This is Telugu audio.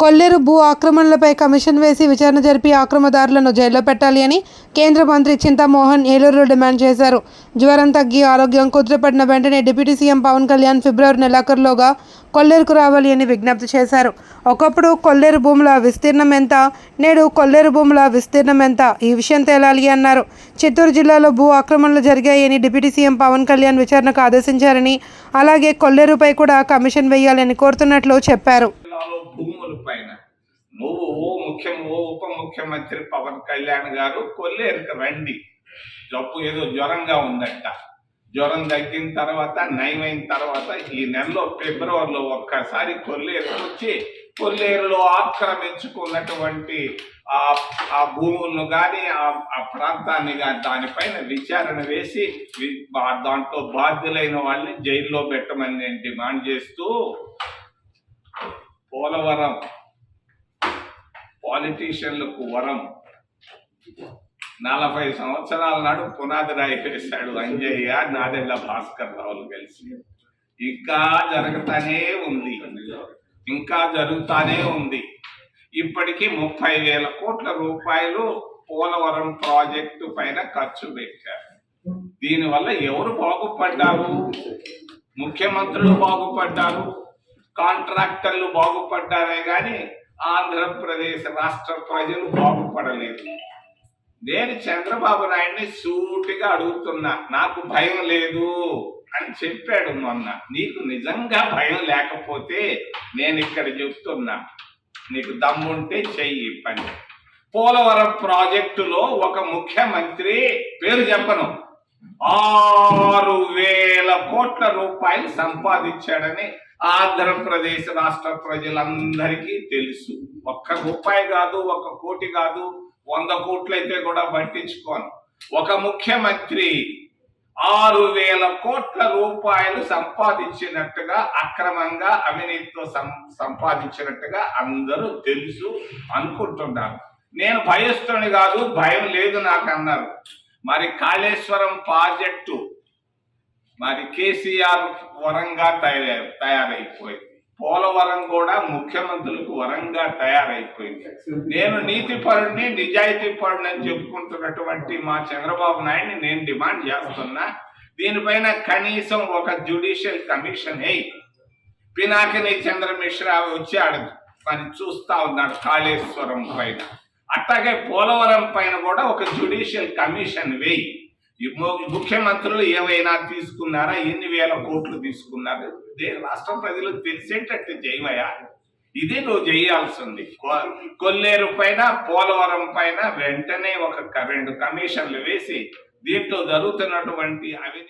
కొల్లేరు భూ ఆక్రమణలపై కమిషన్ వేసి విచారణ జరిపి ఆక్రమదారులను జైల్లో పెట్టాలి అని కేంద్ర మంత్రి చింతామోహన్ ఏలూరులో డిమాండ్ చేశారు. జ్వరం తగ్గి ఆరోగ్యం కుదురపడిన వెంటనే డిప్యూటీ సీఎం పవన్ కళ్యాణ్ ఫిబ్రవరి నెలాఖరులోగా కొల్లేరుకు రావాలి అని విజ్ఞప్తి చేశారు. ఒకప్పుడు కొల్లేరు భూముల విస్తీర్ణం ఎంత? నేడు కొల్లేరు భూముల విస్తీర్ణం ఎంత? ఈ విషయం తేలాలి అన్నారు. చిత్తూరు జిల్లాలో భూ ఆక్రమణలు జరిగాయని డిప్యూటీ సీఎం పవన్ కళ్యాణ్ విచారణకు ఆదేశించారని అలాగే కొల్లేరుపై కూడా కమిషన్ వేయాలని కోరుతున్నట్లు చెప్పారు. భూముల పైన. నువ్వు ఓ ముఖ్యం ఓ ఉప ముఖ్యమంత్రి పవన్ కళ్యాణ్ గారు కొల్లేరుకు రండి. జబ్బు ఏదో జ్వరంగా ఉందంట. జ్వరం తగ్గిన తర్వాత నయమైన తర్వాత ఈ నెలలో ఫిబ్రవరిలో ఒక్కసారి కొల్లేరు వచ్చి కొల్లేరులో ఆక్రమించుకున్నటువంటి ఆ ఆ భూములను కానీ ఆ ప్రాంతాన్ని కానీ దానిపైన విచారణ వేసి దాంట్లో బాధ్యులైన వాళ్ళని జైల్లో పెట్టమని నేను డిమాండ్ చేస్తూ పోలవరం. పాలిటీషియన్లకు వరం. నలభై సంవత్సరాల నాడు పునాది రాయి వేశాడు అంజయ్య నాదెళ్ళ భాస్కర్ రావులు కలిసి. ఇంకా జరుగుతానే ఉంది. ఇంకా జరుగుతానే ఉంది. ఇప్పటికీ ముప్పై వేల కోట్ల రూపాయలు పోలవరం ప్రాజెక్టు పైన ఖర్చు పెట్టారు. దీనివల్ల ఎవరు బాగుపడ్డారు? ముఖ్యమంత్రులు బాగుపడ్డారు. కాంట్రాక్టర్లు బాగుపడ్డారే కానీ ఆంధ్రప్రదేశ్ రాష్ట్ర ప్రజలు బాగుపడలేదు. నేను చంద్రబాబు నాయుడిని సూటిగా అడుగుతున్నా నాకు భయం లేదు అని చెప్పాడు మొన్న. నీకు నిజంగా భయం లేకపోతే నేను ఇక్కడ చెప్తున్నా నీకు దమ్ముంటే చెయ్యి పని. పోలవరం ప్రాజెక్టులో ఒక ముఖ్యమంత్రి పేరు చెప్పను. ఆరు వేల కోట్ల రూపాయలు సంపాదించాడని ఆంధ్రప్రదేశ్ రాష్ట్ర ప్రజలందరికీ తెలుసు. ఒక్క రూపాయి కాదు ఒక కోటి కాదు వంద కోట్లయితే కూడా పట్టించుకోను. ఒక ముఖ్యమంత్రి ఆరు వేల కోట్ల రూపాయలు సంపాదించినట్టుగా అక్రమంగా అవినీతితో సం- సంపాదించినట్టుగా అందరూ తెలుసు అనుకుంటున్నారు. నేను భయస్తుని కాదు భయం లేదు నాకు అన్నారు మరి కాళేశ్వరం ప్రాజెక్టు మరి కేసీఆర్ వరంగా తయారై తయారైపోయింది. పోలవరం కూడా ముఖ్యమంత్రులకు వరంగా తయారైపోయింది. నేను నీతిపరుడిని నిజాయితీ పరుడిని అని చెప్పుకుంటున్నటువంటి మా చంద్రబాబు నాయుడిని నేను డిమాండ్ చేస్తున్నా. దీనిపైన కనీసం ఒక జ్యుడిషియల్ కమిషన్ అయి పినాకిని చంద్రమిశ్రా వచ్చాడు మరి చూస్తా ఉన్నాడు కాళేశ్వరం పైన. అట్లాగే పోలవరం పైన కూడా ఒక జ్యుడిషియల్ కమిషన్ వేయి. ముఖ్యమంత్రులు ఏవైనా తీసుకున్నారా? ఎన్ని వేల కోట్లు తీసుకున్నారు? రాష్ట్ర ప్రజలకు తెలిసేటట్టు చేయవయా ఇది నువ్వు చేయాల్సింది. కొల్లేరు పైన పోలవరం పైన వెంటనే ఒక క- రెండు కమిషన్లు వేసి దీంట్లో జరుగుతున్నటువంటి అవినీతి